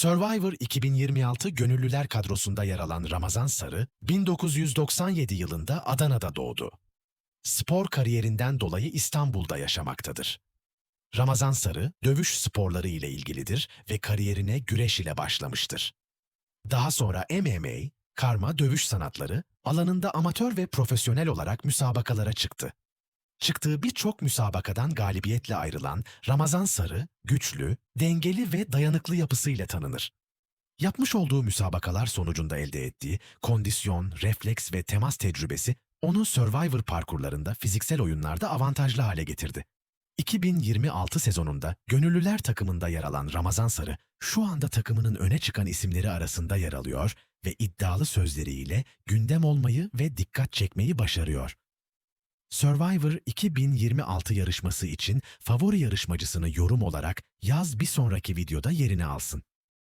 Survivor 2026 gönüllüler kadrosunda yer alan Ramazan Sarı, 1997 yılında Adana'da doğdu. Spor kariyerinden dolayı İstanbul'da yaşamaktadır. Ramazan Sarı, dövüş sporları ile ilgilidir ve kariyerine güreş ile başlamıştır. Daha sonra MMA, karma dövüş sanatları alanında amatör ve profesyonel olarak müsabakalara çıktı. Çıktığı birçok müsabakadan galibiyetle ayrılan Ramazan Sarı, güçlü, dengeli ve dayanıklı yapısıyla tanınır. Yapmış olduğu müsabakalar sonucunda elde ettiği kondisyon, refleks ve temas tecrübesi onu Survivor parkurlarında fiziksel oyunlarda avantajlı hale getirdi. 2026 sezonunda gönüllüler takımında yer alan Ramazan Sarı, şu anda takımının öne çıkan isimleri arasında yer alıyor ve iddialı sözleriyle gündem olmayı ve dikkat çekmeyi başarıyor. Survivor 2026 yarışması için favori yarışmacısını yorum olarak yaz bir sonraki videoda yerini alsın.